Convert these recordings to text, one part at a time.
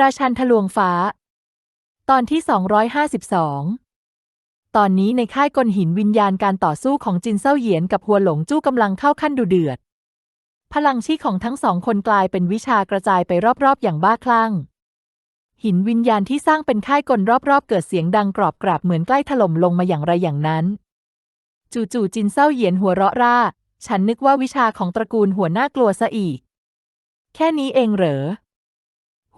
ราชันทะลวงฟ้า ตอนที่ 252 ตอนนี้ในค่ายกลหินวิญญาณการต่อสู้ของจินเซาเหยียนกับหัวหลงจู้กำลังเข้าขั้นดุเดือด พลังชีของทั้งสองคนกลายเป็นวิชากระจายไปรอบๆ อย่างบ้าคลั่ง หินวิญญาณที่สร้างเป็นค่ายกลรอบๆ เกิดเสียงดังกรอบกราบเหมือนใกล้ถล่มลงมาอย่างไรอย่างนั้น จู่ๆจินเซาเหยียนหัวเราะร่า ฉันนึกว่าวิชาของตระกูลหัวหน้ากลัวซะอีก แค่นี้เองเหรอ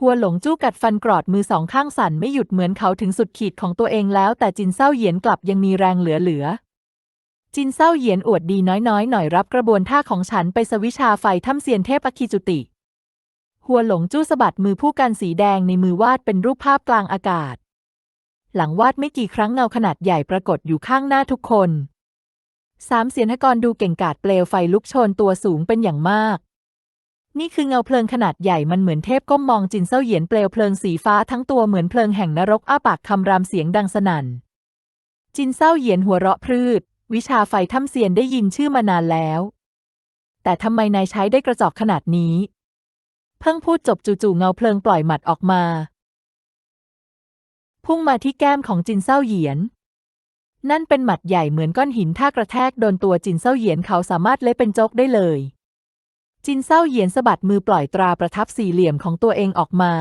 หัวหลงจู้กัดฟันกรอดมือสองข้างสั่นไม่หยุดเหมือนเขาถึงสุดขีดของตัวเองแล้ว แต่จินเซาเหยียนกลับยังมีแรงเหลือๆจินเซาเหยียนอวดดีน้อยๆ หน่อยรับกระบวนท่าของฉันไปสวิชาไฟถ้ำเซียนเทพอคีจุติ หัวหลงจู้สะบัดมือผู้กันสีแดงในมือวาดเป็นรูปภาพกลางอากาศ หลังวาดไม่กี่ครั้งเงาขนาดใหญ่ปรากฏอยู่ข้างหน้าทุกคนสามเสียนกรดูเก่งกาจเปลวไฟลุกโชนตัวสูงเป็นอย่างมาก นี่คือเงาเพลิงขนาดใหญ่มันเหมือนเทพก้มมองจินเซาเหยียนเปลวเพลิงสีฟ้าทั้งตัวเหมือนเพลิงแห่งนรกอ้าปากคำรามเสียงดังสนั่น จินเซาเหยียนหัวเราะพรืด วิชาไฟถ้ำเซียนได้ยินชื่อมานานแล้ว แต่ทำไมนายใช้ได้กระจอกขนาดนี้ เพิ่งพูดจบจู่ๆเงาเพลิงปล่อยหมัดออกมา พุ่งมาที่แก้มของจินเซาเหยียน นั่นเป็นหมัดใหญ่เหมือนก้อนหินถ้ากระแทกโดนตัวจินเซาเหยียนเขาสามารถเละเป็นโจกได้เลย จินเซาเหยียนสะบัดมือปล่อยตราประทับสี่เหลี่ยมของตัวเองออกมา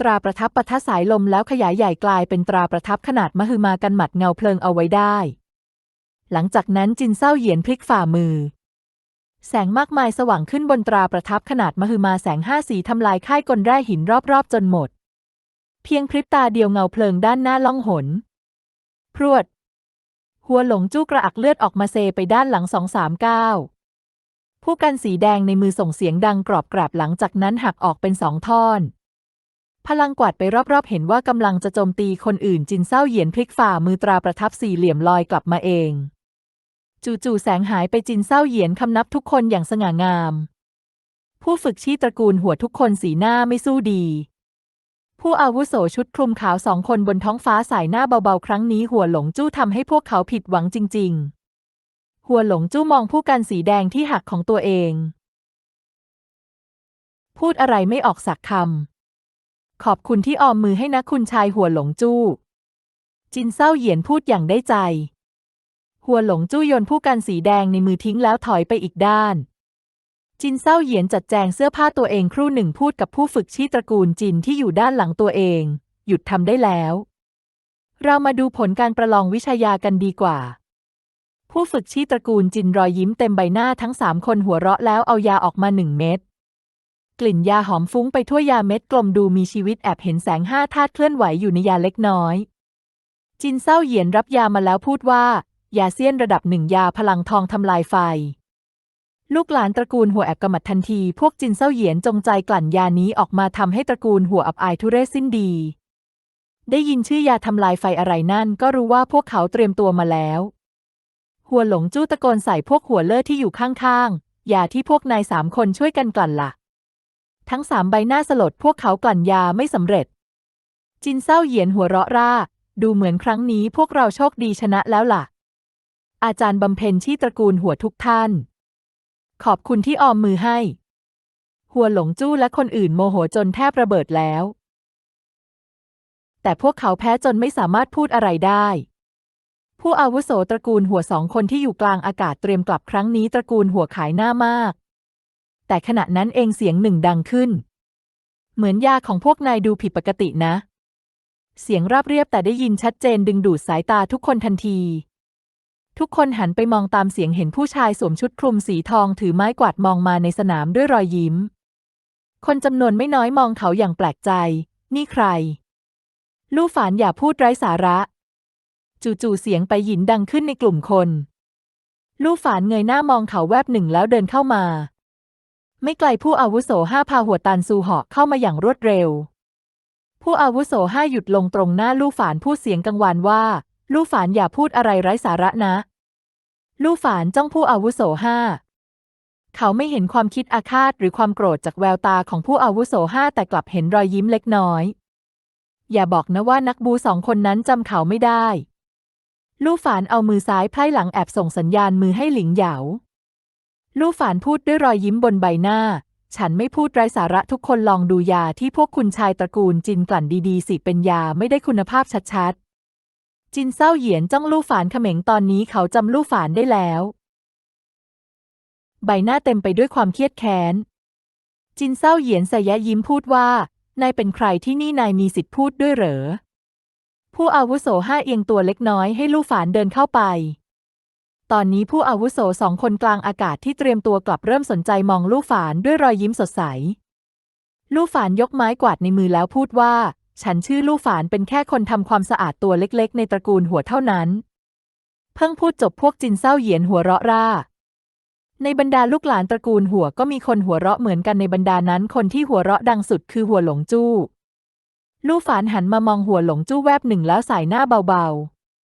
ตราประทับปะทะสายลมแล้วขยายใหญ่กลายเป็นตราประทับขนาดมหึมากันหมัดเงาเพลิงเอาไว้ได้ หลังจากนั้นจินเซาเหยียนพลิกฝ่ามือ แสงมากมายสว่างขึ้นบนตราประทับขนาดมหึมาแสงห้าสีทำลายค่ายกลแร่หินรอบๆจนหมด เพียงพริบตาเดียวเงาเพลิงด้านหน้าล่องหน พรวด หัวหลงจู้กระอักเลือดออกมาเซไปด้านหลังสองสามเก้า ผู้กันสีแดงในมือส่งเสียงดังกรอบกราบหลังจากนั้นหักออกเป็นสองท่อน พลังกวาดไปรอบๆ เห็นว่ากำลังจะโจมตีคนอื่นจินเศร้าเหยียนพลิกฝ่ามือตราประทับสี่เหลี่ยมลอยกลับมาเอง จู่ๆแสงหายไปจินเศร้าเหยียนคำนับทุกคนอย่างสง่างาม ผู้ฝึกชี้ตระกูลหัวทุกคนสีหน้าไม่สู้ดี ผู้อาวุโสชุดคลุมขาวสองคนบนท้องฟ้าสายหน้าเบาๆ ครั้งนี้หัวหลงจู้ทำให้พวกเขาผิดหวังจริง ๆ หัวหลงจู้มองผู้กันสีแดงที่หักของตัวเอง พูดอะไรไม่ออกสักคำ ขอบคุณที่ออมมือให้นะคุณชายหัวหลงจู้ จินเศร้าเหยียนพูดอย่างได้ใจ หัวหลงจู้โยนผู้กันสีแดงในมือทิ้งแล้วถอยไปอีกด้าน จินเศร้าเหยียนจัดแจงเสื้อผ้าตัวเองครู่หนึ่งพูดกับผู้ฝึกชีตระกูลจินที่อยู่ด้านหลังตัวเอง หยุดทำได้แล้ว เรามาดูผลการประลองวิชายากันดีกว่า ผู้ฝึกชี้ตระกูลจินรอยยิ้มเต็มใบหน้าทั้งสามคนหัวเราะแล้วเอายาออกมาหนึ่งเม็ดกลิ่นยาหอมฟุ้งไปทั่วยาเม็ดกลมดูมีชีวิตแอบเห็นแสงห้าธาตุเคลื่อนไหวอยู่ในยาเล็กน้อย จินเศร้าเหยียนรับยามาแล้วพูดว่า ยาเซียนระดับหนึ่งยาพลังทองทำลายไฟ ลูกหลานตระกูลหัวแอบกำมัดทันที พวกจินเศร้าเหยียนจงใจกลั่นยานี้ออกมาทำให้ตระกูลหัวอับอายทุเรศสิ้นดี ได้ยินชื่อยาทำลายไฟอะไรนั่นก็รู้ว่าพวกเขาเตรียมตัวมาแล้ว หัวหลงจู้ตะโกนใส่พวกหัวเล่อที่อยู่ข้างๆ ยาที่พวกนายสามคนช่วยกันกลั่นละ่ะ ทั้งสามใบหน้าสลดพวกเขากลั่นยาไม่สำเร็จ จินเศร้าเหยียนหัวเราะร่า ดูเหมือนครั้งนี้พวกเราโชคดีชนะแล้วล่ะ อาจารย์บำเพ็ญที่ตระกูลหัวทุกท่าน ขอบคุณที่ออมมือให้ หัวหลงจู้และคนอื่นโมโหจนแทบระเบิดแล้ว แต่พวกเขาแพ้จนไม่สามารถพูดอะไรได้ ผู้อาวุโสตระกูลหัวสองคนที่อยู่กลางอากาศเตรียมกลับครั้งนี้ตระกูลหัวขายหน้ามาก แต่ขณะนั้นเองเสียงหนึ่งดังขึ้น เหมือนยาของพวกนายดูผิดปกตินะ เสียงราบเรียบแต่ได้ยินชัดเจนดึงดูดสายตาทุกคนทันที ทุกคนหันไปมองตามเสียงเห็นผู้ชายสวมชุดคลุมสีทองถือไม้กวาดมองมาในสนามด้วยรอยยิ้ม คนจำนวนไม่น้อยมองเขาอย่างแปลกใจ นี่ใคร ลู่ฝานอย่าพูดไร้สาระ จู่ๆเสียงไปหยินดังขึ้นในกลุ่มคน ลู่ฝานเงยหน้ามองเขาแวบหนึ่งแล้วเดินเข้ามา ไม่ไกลผู้อาวุโสห้าพาหัวตันซูเหาะเข้ามาอย่างรวดเร็ว ผู้อาวุโสห้าหยุดลงตรงหน้าลู่ฝานพูดเสียงกังวานว่า ลู่ฝานอย่าพูดอะไรไร้สาระนะ ลู่ฝานจ้องผู้อาวุโสห้าเขาไม่เห็นความคิดอาฆาตหรือความโกรธจากแววตาของผู้อาวุโสห้าแต่กลับเห็นรอยยิ้มเล็กน้อย อย่าบอกนะว่านักบูสองคนนั้นจำเขาไม่ได้ ลู่ฝานเอามือซ้ายไพร่หลังแอบส่งสัญญาณมือให้หลิงเหยาลู่ฝานพูดด้วยรอยยิ้มบนใบหน้า ฉันไม่พูดไร้สาระทุกคนลองดูยาที่พวกคุณชายตระกูลจินกลั่นดีๆ สิเป็นยาไม่ได้คุณภาพชัดๆ จินเศร้าเหยียนจ้องลู่ฝานเขม็งตอนนี้เขาจำลู่ฝานได้แล้ว ใบหน้าเต็มไปด้วยความเครียดแค้น จินเศร้าเหยียนสยะยิ้มพูดว่านายเป็นใครที่นี่นายมีสิทธิ์พูดด้วยเหรอ ผู้อาวุโสห้าเอียงตัวเล็กน้อยให้ลู่ฝานเดินเข้าไป ตอนนี้ผู้อาวุโสสองคนกลางอากาศที่เตรียมตัวกลับเริ่มสนใจมองลู่ฝานด้วยรอยยิ้มสดใส ลู่ฝานยกไม้กวาดในมือแล้วพูดว่า ฉันชื่อลู่ฝานเป็นแค่คนทำความสะอาดตัวเล็กๆ ในตระกูลหัวเท่านั้น เพิ่งพูดจบพวกจินเศร้าเหยียนหัวเราะร่าในบรรดาลูกหลานตระกูลหัวก็มีคนหัวเราะเหมือนกันในบรรดานั้น คนที่หัวเราะดังสุดคือหัวหลงจู้ ลู่ฝานหันมามองหัวหลงจู้แวบหนึ่งแล้วสายหน้าเบา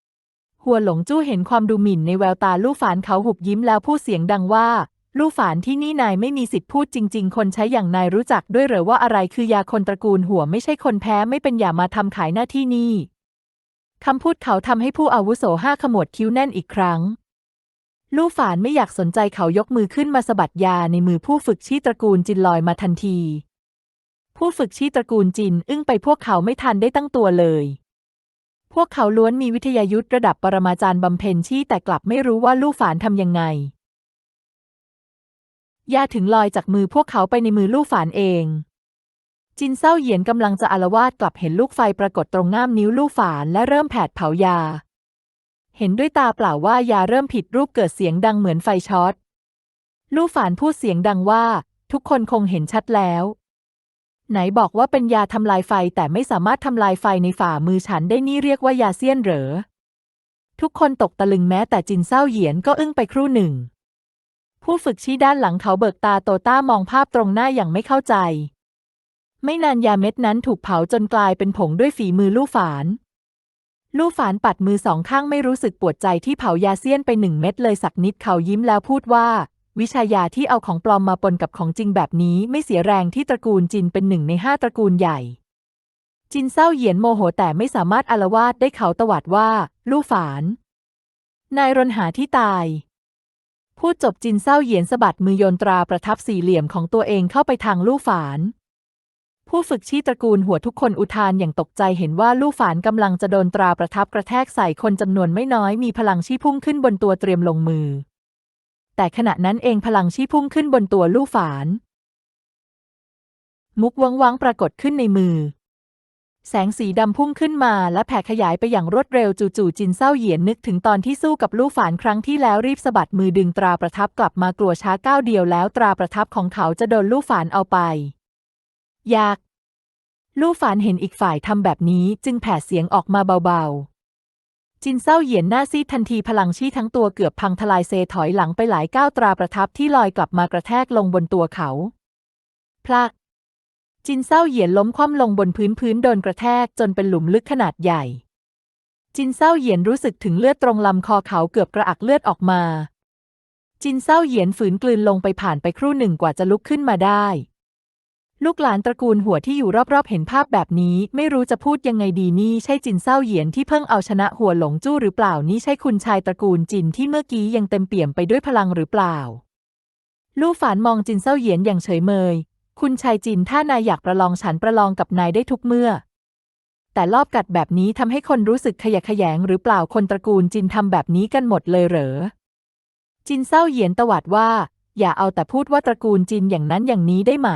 ๆ หัวหลงจู้เห็นความดูหมิ่นในแววตาลู่ฝานเขาหุบยิ้มแล้วพูดเสียงดังว่า ลู่ฝานที่นี่นายไม่มีสิทธิ์พูดจริง ๆ คนใช้อย่างนายรู้จักด้วยหรือว่าอะไรคือยาคนตระกูลหัวไม่ใช่คนแพ้ไม่เป็นอย่ามาทำขายหน้าที่นี่คำพูดเขาทำให้ผู้อาวุโสห้าขมวดคิ้วแน่นอีกครั้ง ลู่ฝานไม่อยากสนใจเขายกมือขึ้นมาสะบัดยาในมือผู้ฝึกชี่ตระกูลจินลอยมาทันที ผู้ฝึกชี่ตระกูลจิน อึ้งไปพวกเขาไม่ทันได้ตั้งตัวเลย พวกเขาล้วนมีวิทยายุทธระดับปรมาจารย์บำเพ็ญชี่แต่กลับไม่รู้ว่าลู่ฝานทำยังไงยาถึงลอยจากมือพวกเขาไปในมือลู่ฝานเอง จินเศร้าเหยียนกำลังจะอารวาสกลับเห็นลูกไฟปรากฏตรงง่ามนิ้วลู่ฝานและเริ่มแผดเผายา เห็นด้วยตาเปล่าว่ายาเริ่มผิดรูปเกิดเสียงดังเหมือนไฟช็อต ลู่ฝานพูดเสียงดังว่า ทุกคนคงเห็นชัดแล้ว ไหนบอกว่าเป็นยาทำลายไฟแต่ไม่สามารถทำลายไฟในฝ่ามือฉันได้นี่เรียกว่ายาเซียนเหรอ ทุกคนตกตะลึงแม้แต่จินเศร้าเหยียนก็อึ้งไปครู่หนึ่ง ผู้ฝึกชี้ด้านหลังเขาเบิกตาโตต้ามองภาพตรงหน้าอย่างไม่เข้าใจ ไม่นานยาเม็ดนั้นถูกเผาจนกลายเป็นผงด้วยฝีมือลู่ฝาน ลู่ฝานปัดมือสองข้างไม่รู้สึกปวดใจที่เผายาเซียนไปหนึ่งเม็ดเลยสักนิดเขายิ้มแล้วพูดว่า วิชายาที่เอาของปลอมมาปนกับของจริงแบบนี้ไม่เสียแรงที่ตระกูลจินเป็นหนึ่งในห้าตระกูลใหญ่ จินเศร้าเหยียนโมโหแต่ไม่สามารถอารวาสได้เขาตวาดว่า ลู่ฝาน นายรนหาที่ตายพูดจบจินเศร้าเหยียนสะบัดมือโยนตราประทับสี่เหลี่ยมของตัวเองเข้าไปทางลู่ฝาน ผู้ฝึกชี้ตระกูลหัวทุกคนอุทานอย่างตกใจเห็นว่าลู่ฝานกำลังจะโดนตราประทับกระแทกใส่คนจำนวนไม่น้อยมีพลังชี้พุ่งขึ้นบนตัวเตรียมลงมือ แต่ขณะนั้นเองพลังชี้พุ่งขึ้นบนตัวลู่ฝาน มุกวังวังปรากฏขึ้นในมือ แสงสีดำพุ่งขึ้นมาและแผ่ขยายไปอย่างรวดเร็วจู่ๆจินเศร้าเหยียนนึกถึงตอนที่สู้กับลู่ฝานครั้งที่แล้วรีบสะบัดมือดึงตราประทับกลับมากลัวช้าก้าวเดียวแล้วตราประทับของเขาจะโดนลู่ฝานเอาไปอยาก ลู่ฝานเห็นอีกฝ่ายทำแบบนี้จึงแผดเสียงออกมาเบาๆ จินเศร้าเหยียนหน้าซีดทันทีพลังชี้ทั้งตัวเกือบพังทลายเซถอยหลังไปหลายก้าวตราประทับที่ลอยกลับมากระแทกลงบนตัวเขา พลัก จินเศร้าเหยียนล้มคว่ำลงบนพื้นพื้นโดนกระแทกจนเป็นหลุมลึกขนาดใหญ่ จินเศร้าเหยียนรู้สึกถึงเลือดตรงลำคอเขาเกือบกระอักเลือดออกมา จินเศร้าเหยียนฝืนกลืนลงไปผ่านไปครู่หนึ่งกว่าจะลุกขึ้นมาได้ ลูกหลานตระกูลหัวที่อยู่รอบๆ เห็นภาพแบบนี้ ไม่รู้จะพูดยังไงดีนี่ใช่จินเศร้าเหยียนที่เพิ่งเอาชนะหัวหลงจู้หรือเปล่านี่ใช่คุณชายตระกูลจินที่เมื่อกี้ยังเต็มเปี่ยมไปด้วยพลังหรือเปล่า ลู่ฝานมองจินเศร้าเหยียนอย่างเฉยเมย คุณชายจินถ้านายอยากประลองฉันประลองกับนายได้ทุกเมื่อ แต่รอบกัดแบบนี้ทำให้คนรู้สึกขยะแขยงหรือเปล่าคนตระกูลจินทำแบบนี้กันหมดเลยเหรอจินเศร้าเหยียนตวาดว่า อย่าเอาแต่พูดว่าตระกูลจินอย่างนั้นอย่างนี้ได้ไหม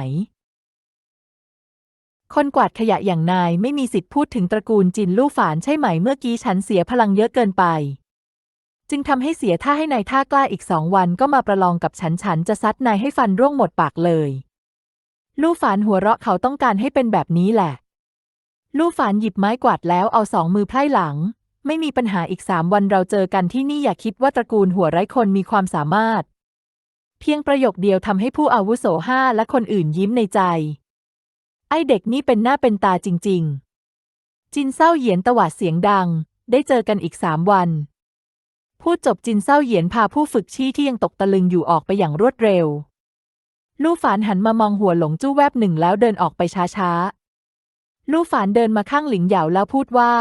คนกวาดขยะอย่างนายไม่มีสิทธิ์พูดถึงตระกูลจินลู่ฝานใช่ไหมเมื่อกี้ฉันเสียพลังเยอะเกินไป จึงทำให้เสียท่าให้นายท่ากล้าอีกสองวันก็มาประลองกับฉันฉันจะซัดนายให้ฟันร่วงหมดปากเลย ลู่ฝานหัวเราะเขาต้องการให้เป็นแบบนี้แหละ ลู่ฝานหยิบไม้กวาดแล้วเอาสองมือไพร่หลัง ไม่มีปัญหาอีกสามวันเราเจอกันที่นี่อย่าคิดว่าตระกูลหัวไร้คนมีความสามารถ เพียงประโยคเดียวทำให้ผู้อาวุโสห้าและคนอื่นยิ้มในใจ ไอเด็กนี่เป็นหน้าเป็นตาจริง ๆ จินเศร้าเหยียนตวาดเสียงดัง ได้เจอกันอีกสามวัน พูดจบจินเศร้าเหยียนพาผู้ฝึกชี้ที่ยังตกตะลึงอยู่ออกไปอย่างรวดเร็ว ลู่ฝานหันมามองหัวหลงจู้แวบหนึ่งแล้วเดินออกไปช้าๆ ลู่ฝานเดินมาข้างหลิงเหยาแล้วพูดว่า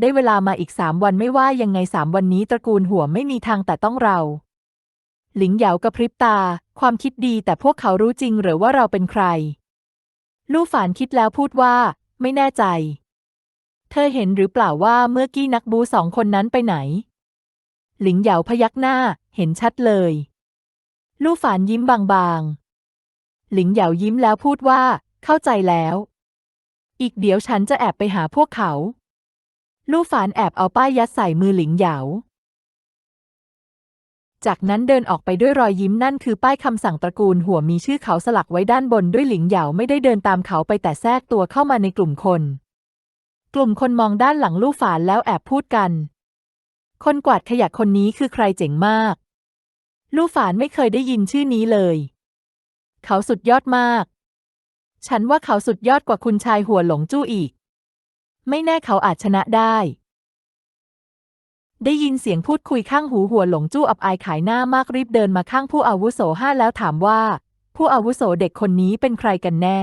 ได้เวลามาอีกสามวันไม่ว่ายังไงสามวันนี้ตระกูลหัวไม่มีทางแต่ต้องเรา หลิงเหยากระพริบตา ความคิดดีแต่พวกเขารู้จริงหรือว่าเราเป็นใคร ลู่ฝานคิดแล้วพูดว่า ไม่แน่ใจ เธอเห็นหรือเปล่าว่าเมื่อกี้นักบูสองคนนั้นไปไหน หลิงเหยาพยักหน้า เห็นชัดเลย ลู่ฝานยิ้มบางๆ หลิงเหยายิ้มแล้วพูดว่า เข้าใจแล้ว อีกเดี๋ยวฉันจะแอบไปหาพวกเขา ลู่ฝานแอบเอาป้ายยัดใส่มือหลิงเหยา จากนั้นเดินออกไปด้วยรอยยิ้มนั่นคือป้ายคำสั่งตระกูลหัวมีชื่อเขาสลักไว้ด้านบนด้วยหลิงเหยาไม่ได้เดินตามเขาไปแต่แทรกตัวเข้ามาในกลุ่มคน กลุ่มคนมองด้านหลังลู่ฝานแล้วแอบพูดกัน คนกวาดขยะคนนี้คือใครเจ๋งมาก ลู่ฝานไม่เคยได้ยินชื่อนี้เลย เขาสุดยอดมาก ฉันว่าเขาสุดยอดกว่าคุณชายหัวหลงจู้อีก ไม่แน่เขาอาจชนะได้ ได้ยินเสียงพูดคุยข้างหูหัวหลงจู้อับอายขายหน้ามากรีบเดินมาข้างผู้อาวุโสห้าแล้วถามว่า ผู้อาวุโสเด็กคนนี้เป็นใครกันแน่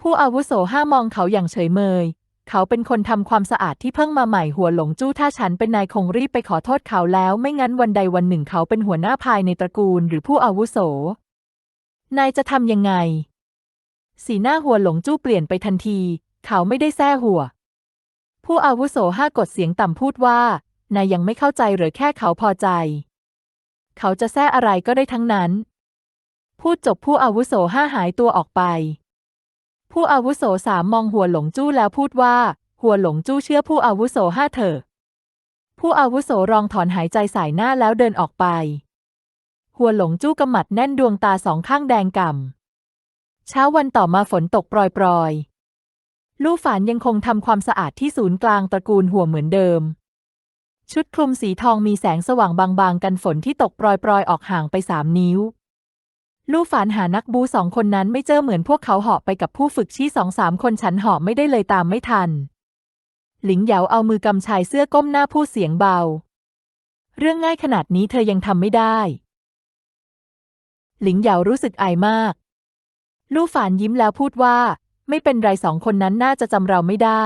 ผู้อาวุโสห้ามองเขาอย่างเฉยเมย เขาเป็นคนทำความสะอาดที่เพิ่งมาใหม่หัวหลงจู้ถ้าฉันเป็นนายคงรีบไปขอโทษเขาแล้ว ไม่งั้นวันใดวันหนึ่งเขาเป็นหัวหน้าภายในตระกูลหรือผู้อาวุโส นายจะทำยังไง สีหน้าหัวหลงจู้เปลี่ยนไปทันที เขาไม่ได้แซ่หัว ผู้อาวุโสห้ากดเสียงต่ำพูดว่า นายยังไม่เข้าใจหรือแค่เขาพอใจ เขาจะแซ่อะไรก็ได้ทั้งนั้น พูดจบผู้อาวุโสห้าหายตัวออกไป ผู้อาวุโสสามมองหัวหลงจู้แล้วพูดว่า หัวหลงจู้เชื่อผู้อาวุโสห้าเถอะ ผู้อาวุโสรองถอนหายใจสายหน้าแล้วเดินออกไป หัวหลงจู้กำหมัดแน่นดวงตาสองข้างแดงก่ำเช้าวันต่อมาฝนตกปรอยๆ ลู่ฝานยังคงทำความสะอาดที่ศูนย์กลางตระกูลหัวเหมือนเดิม ชุดคลุมสีทองมีแสงสว่างบางๆ กันฝนที่ตกปรอยๆ ออกห่างไปสามนิ้ว ลู่ฝานหานักบูสองคนนั้นไม่เจอเหมือนพวกเขาเหาะไปกับผู้ฝึกชี้สองสามคนฉันเหาะไม่ได้เลยตามไม่ทัน หลิงเหยาเอามือกำชายเสื้อก้มหน้าพูดเสียงเบา เรื่องง่ายขนาดนี้เธอยังทำไม่ได้ หลิงเหยารู้สึกอายมาก ลู่ฝานยิ้มแล้วพูดว่า ไม่เป็นไรสองคนนั้นน่าจะจำเราไม่ได้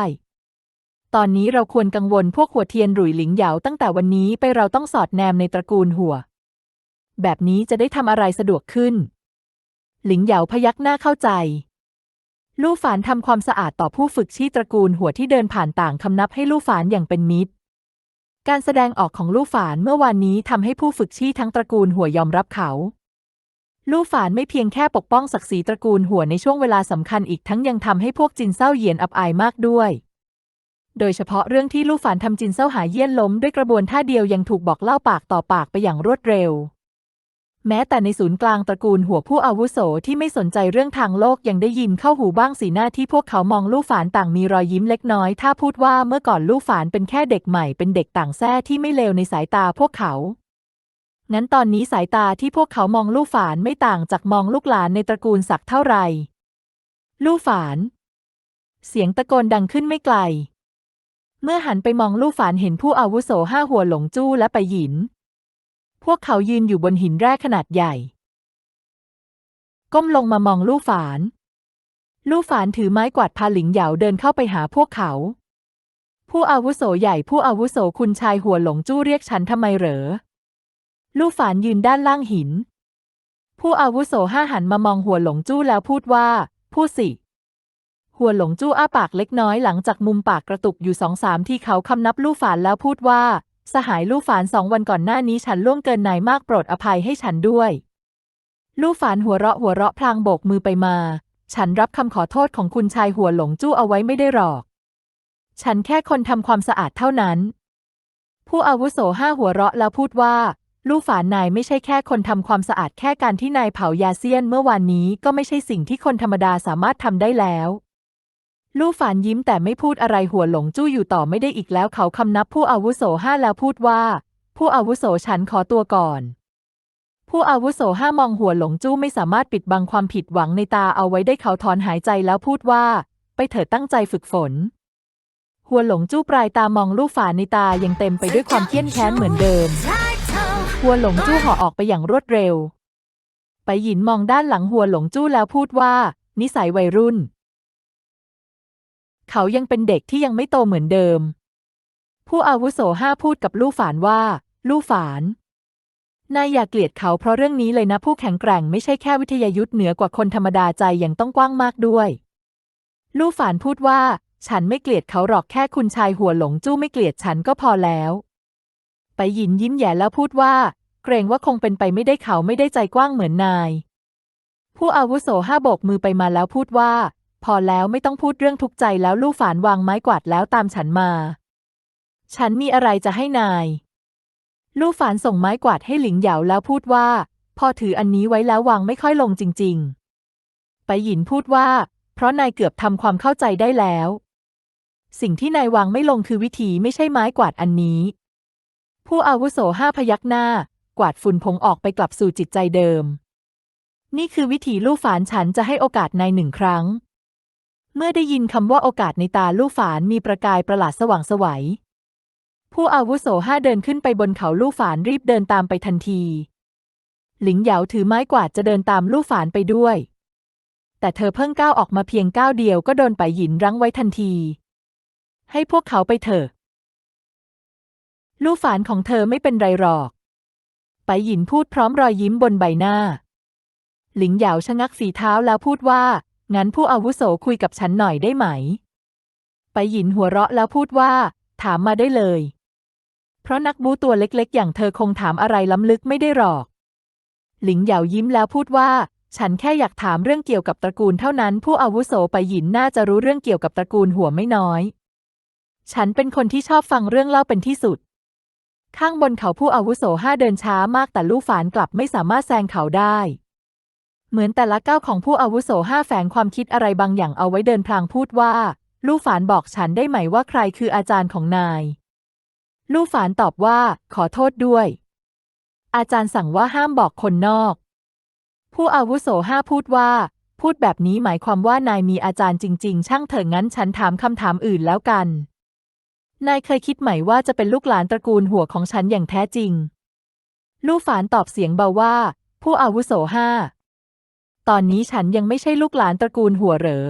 ตอนนี้เราควรกังวลพวกหัวเทียนหลุยหลิงเหยาตั้งแต่วันนี้ไปเราต้องสอดแนมในตระกูลหัว แบบนี้จะได้ทำอะไรสะดวกขึ้น หลิงเหยาพยักหน้าเข้าใจ ลู่ฝานทำความสะอาดต่อผู้ฝึกชี่ตระกูลหัวที่เดินผ่านต่างคำนับให้ลู่ฝานอย่างเป็นมิตร การแสดงออกของลู่ฝานเมื่อวานนี้ทำให้ผู้ฝึกชี่ทั้งตระกูลหัวยอมรับเขาลู่ฝานไม่เพียงแค่ปกป้องศักดิ์ศรีตระกูลหัวในช่วงเวลาสำคัญอีกทั้งยังทำให้พวกจินเซาเหยียนอับอายมากด้วย โดยเฉพาะเรื่องที่ลู่ฝานทำจินเซาหายเยี่ยนล้มด้วยกระบวนท่าเดียวยังถูกบอกเล่าปากต่อปากไปอย่างรวดเร็ว แม้แต่ในศูนย์กลางตระกูลหัวผู้อาวุโสที่ไม่สนใจเรื่องทางโลกยังได้ยินเข้าหูบ้างสีหน้าที่พวกเขามองลู่ฝานต่างมีรอยยิ้มเล็กน้อย ถ้าพูดว่าเมื่อก่อนลู่ฝานเป็นแค่เด็กใหม่เป็นเด็กต่างแท้ที่ไม่เลวในสายตาพวกเขางั้นตอนนี้สายตาที่พวกเขามองลู่ฝานไม่ต่างจากมองลูกหลานในตระกูลศักเท่าไหร่ลู่ฝาน เสียงตะโกนดังขึ้นไม่ไกล เมื่อหันไปมองลู่ฝานเห็นผู้อาวุโสห้าหัวหลงจู้และไปหยิน พวกเขายืนอยู่บนหินแร่ขนาดใหญ่ ก้มลงมามองลู่ฝาน ลู่ฝานถือไม้กวาดพาหลิงเหยาเดินเข้าไปหาพวกเขา ผู้อาวุโสใหญ่ผู้อาวุโสคุณชายหัวหลงจู้เรียกฉันทำไมเหรอ ลู่ฝานยืนด้านล่างหิน ผู้อาวุโสห้าหันมามองหัวหลงจู้แล้วพูดว่า พูดสิ หัวหลงจู้อ้าปากเล็กน้อยหลังจากมุมปากกระตุกอยู่สองสามที่เขาคำนับลู่ฝานแล้วพูดว่า สหายลู่ฝานสองวันก่อนหน้านี้ฉันล่วงเกินนายมากโปรดอภัยให้ฉันด้วย ลู่ฝานหัวเราะหัวเราะพลางโบกมือไปมา ฉันรับคำขอโทษของคุณชายหัวหลงจู้เอาไว้ไม่ได้หรอก ฉันแค่คนทำความสะอาดเท่านั้น ผู้อาวุโสห้าหัวเราะแล้วพูดว่าลู่ฝานนายไม่ใช่แค่คนทำความสะอาดแค่การที่นายเผายาเซียนเมื่อวานนี้ก็ไม่ใช่สิ่งที่คนธรรมดาสามารถทำได้แล้ว ลู่ฝานยิ้มแต่ไม่พูดอะไรหัวหลงจู้อยู่ต่อไม่ได้อีกแล้วเขาคำนับผู้อาวุโสห้าแล้วพูดว่า ผู้อาวุโสฉันขอตัวก่อน ผู้อาวุโสห้ามองหัวหลงจู้ไม่สามารถปิดบังความผิดหวังในตาเอาไว้ได้เขาถอนหายใจแล้วพูดว่า ไปเถิดตั้งใจฝึกฝน หัวหลงจู้ปลายตามองลู่ฝานในตายังเต็มไปด้วยความเคียนแค้นเหมือนเดิม หัวหลงจู้ห่อออกไปอย่างรวดเร็ว ไปหยินมองด้านหลังหัวหลงจู้แล้วพูดว่า นิสัยวัยรุ่น เขายังเป็นเด็กที่ยังไม่โตเหมือนเดิม ผู้อาวุโสห้าพูดกับลู่ฝานว่า ลู่ฝาน นายอย่าเกลียดเขาเพราะเรื่องนี้เลยนะผู้แข็งแกร่งไม่ใช่แค่วิทยายุทธ์เหนือกว่าคนธรรมดาใจยังต้องกว้างมากด้วย ลู่ฝานพูดว่า ฉันไม่เกลียดเขาหรอกแค่คุณชายหัวหลงจู้ไม่เกลียดฉันก็พอแล้ว ไปหยินยิ้มแย่แล้วพูดว่า เกรงว่าคงเป็นไปไม่ได้เขาไม่ได้ใจกว้างเหมือนนาย ผู้อาวุโสห้าโบกมือไปมาแล้วพูดว่า พอแล้วไม่ต้องพูดเรื่องทุกข์ใจแล้วลู่ฝานวางไม้กวาดแล้วตามฉันมา ฉันมีอะไรจะให้นาย ลู่ฝานส่งไม้กวาดให้หลิงเหยาแล้วพูดว่า พอถืออันนี้ไว้แล้ววางไม่ค่อยลงจริง ๆ ไปหยินพูดว่า เพราะนายเกือบทำความเข้าใจได้แล้ว สิ่งที่นายวางไม่ลงคือวิธีไม่ใช่ไม้กวาดอันนี้ ผู้อาวุโสห้าพยักหน้า กวาดฝุ่นผงออกไปกลับสู่จิตใจเดิม นี่คือวิธีลู่ฝานฉันจะให้โอกาสนายหนึ่งครั้ง เมื่อได้ยินคำว่าโอกาสในตาลู่ฝานมีประกายประหลาดสว่างสวัย ผู้อาวุโสห้าเดินขึ้นไปบนเขาลู่ฝานรีบเดินตามไปทันที หลิงเหยาถือไม้กวาดจะเดินตามลู่ฝานไปด้วย แต่เธอเพิ่งก้าวออกมาเพียงก้าวเดียวก็โดนไปหยินรั้งไว้ทันที ให้พวกเขาไปเถอะ ลู่ฝานของเธอไม่เป็นไรหรอก ไปหยินพูดพร้อมรอยยิ้มบนใบหน้า หลิงเหยาชะงักฝีเท้าแล้วพูดว่า งั้นผู้อาวุโสคุยกับฉันหน่อยได้ไหม ไปหยินหัวเราะแล้วพูดว่า ถามมาได้เลย เพราะนักบูตัวเล็กๆ อย่างเธอคงถามอะไรล้ำลึกไม่ได้หรอก หลิงเหยายิ้มแล้วพูดว่า ฉันแค่อยากถามเรื่องเกี่ยวกับตระกูลเท่านั้น ผู้อาวุโสไปหยินน่าจะรู้เรื่องเกี่ยวกับตระกูลหัวไม่น้อย ฉันเป็นคนที่ชอบฟังเรื่องเล่าเป็นที่สุด ข้างบนเขาผู้อาวุโสห้าเดินช้ามากแต่ลู่ฝานกลับไม่สามารถแซงเขาได้ เหมือนแต่ละก้าวของผู้อาวุโสห้าแฝงความคิดอะไรบางอย่างเอาไว้เดินพลางพูดว่า ลู่ฝานบอกฉันได้ไหมว่าใครคืออาจารย์ของนาย ลู่ฝานตอบว่า ขอโทษด้วย อาจารย์สั่งว่าห้ามบอกคนนอก ผู้อาวุโสห้าพูดว่า พูดแบบนี้หมายความว่านายมีอาจารย์จริง ๆ ช่างเถอะงั้นฉันถามคำถามอื่นแล้วกัน นายเคยคิดไหมว่าจะเป็นลูกหลานตระกูลหัวของฉันอย่างแท้จริง ลู่ฝานตอบเสียงเบาว่า ผู้อาวุโสห้า ตอนนี้ฉันยังไม่ใช่ลูกหลานตระกูลหัวเหรอ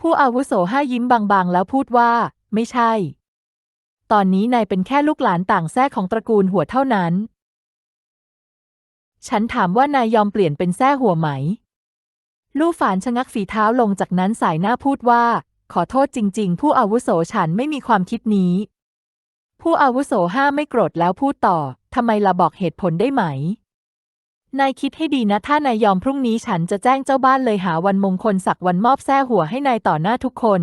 ผู้อาวุโสห้ายิ้มบางๆ แล้วพูดว่า ไม่ใช่ ตอนนี้นายเป็นแค่ลูกหลานต่างแท้ของตระกูลหัวเท่านั้น ฉันถามว่านายยอมเปลี่ยนเป็นแท้หัวไหม ลู่ฝานชะงักฝีเท้าลงจากนั้นสายหน้าพูดว่า ขอโทษจริง ๆ ผู้อาวุโสฉันไม่มีความคิดนี้ ผู้อาวุโสห้าไม่โกรธแล้วพูดต่อทำไมละบอกเหตุผลได้ไหม นายคิดให้ดีนะ ถ้านายยอมพรุ่งนี้ฉันจะแจ้งเจ้าบ้านเลยหาวันมงคลสักวันมอบแท้หัวให้นายต่อหน้าทุกคน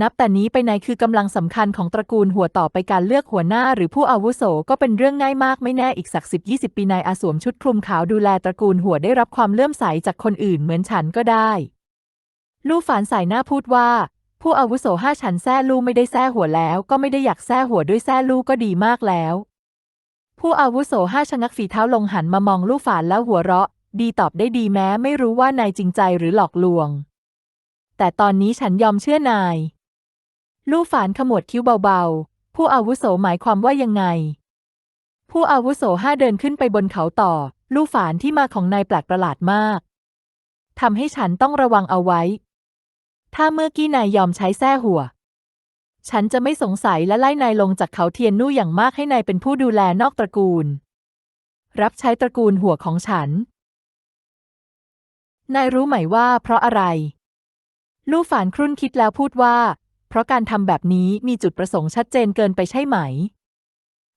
นับแต่นี้ไปนายคือกำลังสำคัญของตระกูลหัวต่อไปการเลือกหัวหน้าหรือผู้อาวุโสก็เป็นเรื่องง่ายมากไม่แน่อีกสักสิบยี่สิบปีนายอาสวมชุดคลุมขาวดูแลตระกูลหัวได้รับความเลื่อมใสจากคนอื่นเหมือนฉันก็ได้ ลู่ฝานสายหน้าพูดว่า ผู้อาวุโสห้าฉันแท้ลู่ไม่ได้แท้หัวแล้ว ก็ไม่ได้อยากแท้หัวด้วยแท้ลู่ก็ดีมากแล้ว ผู้อาวุโสห้าชะงักฝีเท้าลงหันมามองลู่ฝานแล้วหัวเราะ ดีตอบได้ดีแม้ไม่รู้ว่านายจริงใจหรือหลอกลวง แต่ตอนนี้ฉันยอมเชื่อนาย ลู่ฝานขมวดคิ้วเบาๆ ผู้อาวุโสหมายความว่ายังไง ผู้อาวุโสห้าเดินขึ้นไปบนเขาต่อ ลู่ฝานที่มาของนายแปลกประหลาดมากทำให้ฉันต้องระวังเอาไว้ ถ้าเมื่อกี้นายยอมใช้แส้หัว ฉันจะไม่สงสัยและไล่นายลงจากเขาเทียนนู่อย่างมากให้นายเป็นผู้ดูแลนอกตระกูล รับใช้ตระกูลหัวของฉัน นายรู้ไหมว่าเพราะอะไร ลู่ฝานครุ่นคิดแล้วพูดว่า เพราะการทำแบบนี้มีจุดประสงค์ชัดเจนเกินไปใช่ไหม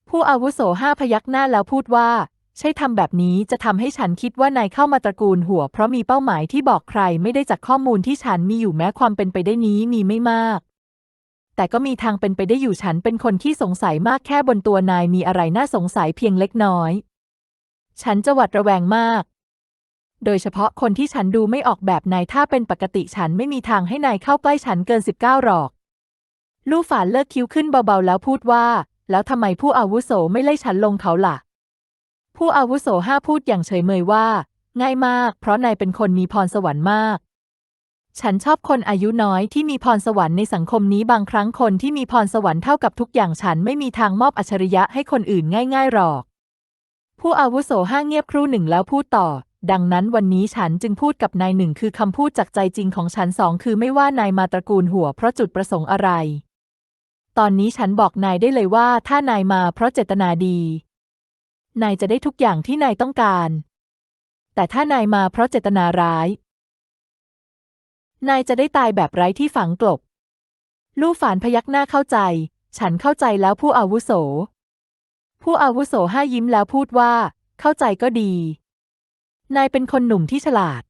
ผู้อาวุโสห้าพยักหน้าแล้วพูดว่า ใช่ทำแบบนี้จะทำให้ฉันคิดว่านายเข้ามาตระกูลหัว เพราะมีเป้าหมายที่บอกใครไม่ได้จากข้อมูลที่ฉันมีอยู่แม้ความเป็นไปได้นี้มีไม่มาก แต่ก็มีทางเป็นไปได้อยู่ฉันเป็นคนที่สงสัยมากแค่บนตัวนายมีอะไรน่าสงสัยเพียงเล็กน้อย ฉันจะหวัดระแวงมาก โดยเฉพาะคนที่ฉันดูไม่ออกแบบนายถ้าเป็นปกติฉันไม่มีทางให้นายเข้าใกล้ฉันเกินสิบเก้าหรอก ลู่ฝานเลิกคิ้วขึ้นเบาๆแล้วพูดว่า แล้วทำไมผู้อาวุโสไม่ไล่ฉันลงเขาล่ะ ผู้อาวุโสห้าพูดอย่างเฉยเมยว่า ง่ายมาก เพราะนายเป็นคนมีพรสวรรค์มาก ฉันชอบคนอายุน้อยที่มีพรสวรรค์ในสังคมนี้บางครั้งคนที่มีพรสวรรค์เท่ากับทุกอย่างฉันไม่มีทางมอบอัจฉริยะให้คนอื่นง่ายๆหรอก ผู้อาวุโสห้างเงียบครู่หนึ่งแล้วพูดต่อ ดังนั้นวันนี้ฉันจึงพูดกับนายหนึ่งคือคำพูดจากใจจริงของฉันสองคือไม่ว่านายมาตระกูลหัวเพราะจุดประสงค์อะไร ตอนนี้ฉันบอกนายได้เลยว่าถ้านายมาเพราะเจตนาดี นายจะได้ทุกอย่างที่นายต้องการ แต่ถ้านายมาเพราะเจตนาร้าย นายจะได้ตายแบบไร้ที่ฝังกลบ ลู่ฝานพยักหน้าเข้าใจ ฉันเข้าใจแล้วผู้อาวุโส ผู้อาวุโสห้ายิ้มแล้วพูดว่า เข้าใจก็ดี นายเป็นคนหนุ่มที่ฉลาด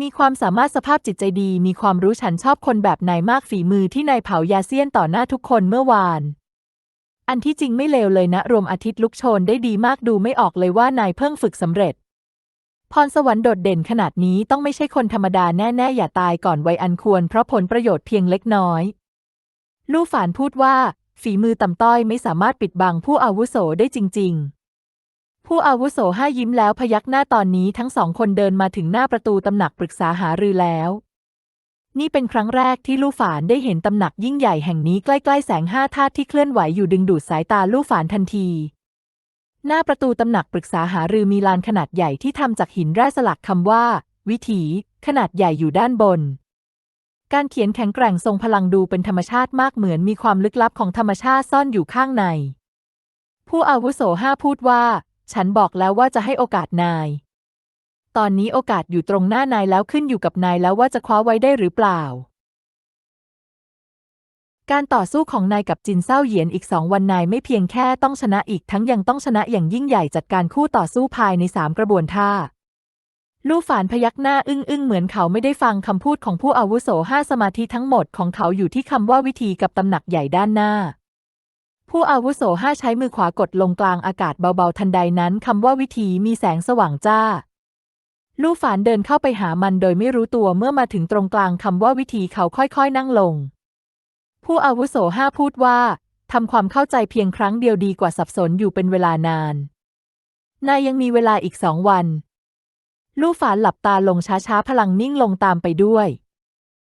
มีความสามารถสภาพจิตใจดี มีความรู้ฉันชอบคนแบบนายมากฝีมือที่นายเผายาเซียนต่อหน้าทุกคนเมื่อวาน อันที่จริงไม่เลวเลยนะ รวมอาทิตย์ลุกโชนได้ดีมากดูไม่ออกเลยว่านายเพิ่งฝึกสำเร็จ พรสวรรค์โดดเด่นขนาดนี้ต้องไม่ใช่คนธรรมดาแน่ๆ อย่าตายก่อนวัยอันควรเพราะผลประโยชน์เพียงเล็กน้อย ลู่ฝานพูดว่า ฝีมือต่ำต้อยไม่สามารถปิดบังผู้อาวุโสได้จริง ๆ ผู้อาวุโสห้ายิ้มแล้วพยักหน้าตอนนี้ทั้งสองคนเดินมาถึงหน้าประตูตำหนักปรึกษาหารือแล้ว นี่เป็นครั้งแรกที่ลู่ฝานได้เห็นตำหนักยิ่งใหญ่แห่งนี้ใกล้ๆแสงห้าธาตุที่เคลื่อนไหวอยู่ดึงดูดสายตาลู่ฝานทันที หน้าประตูตำหนักปรึกษาหารือมีลานขนาดใหญ่ที่ทำจากหินแร่สลักคำว่า วิถี ขนาดใหญ่อยู่ด้านบน การเขียนแข็งแกร่งทรงพลังดูเป็นธรรมชาติมากเหมือนมีความลึกลับของธรรมชาติซ่อนอยู่ข้างใน ผู้อาวุโสห้าพูดว่า ฉันบอกแล้วว่าจะให้โอกาสนาย ตอนนี้โอกาสอยู่ตรงหน้านายแล้วขึ้นอยู่กับนายแล้วว่าจะคว้าไว้ได้หรือเปล่า การต่อสู้ของนายกับจินเซาเหยียนอีกสองวันนายไม่เพียงแค่ต้องชนะอีกทั้งยังต้องชนะอย่างยิ่งใหญ่จัดการคู่ต่อสู้ภายในสามกระบวนท่า ลู่ฝานพยักหน้าอึ้งอึ้งเหมือนเขาไม่ได้ฟังคำพูดของผู้อาวุโสห้าสมาธิทั้งหมดของเขาอยู่ที่คำว่าวิธีกับตำหนักใหญ่ด้านหน้า ผู้อาวุโสห้าใช้มือขวากดลงกลางอากาศเบาๆทันใดนั้นคำว่าวิธีมีแสงสว่างจ้าลู่ฝานเดินเข้าไปหามันโดยไม่รู้ตัวเมื่อมาถึงตรงกลางคำว่าวิธีเขาค่อยๆ นั่งลง ผู้อาวุโสห้าพูดว่าทำความเข้าใจเพียงครั้งเดียวดีกว่าสับสนอยู่เป็นเวลานาน นายยังมีเวลาอีกสองวัน ลู่ฝานหลับตาลงช้าๆ พลังนิ่งลงตามไปด้วย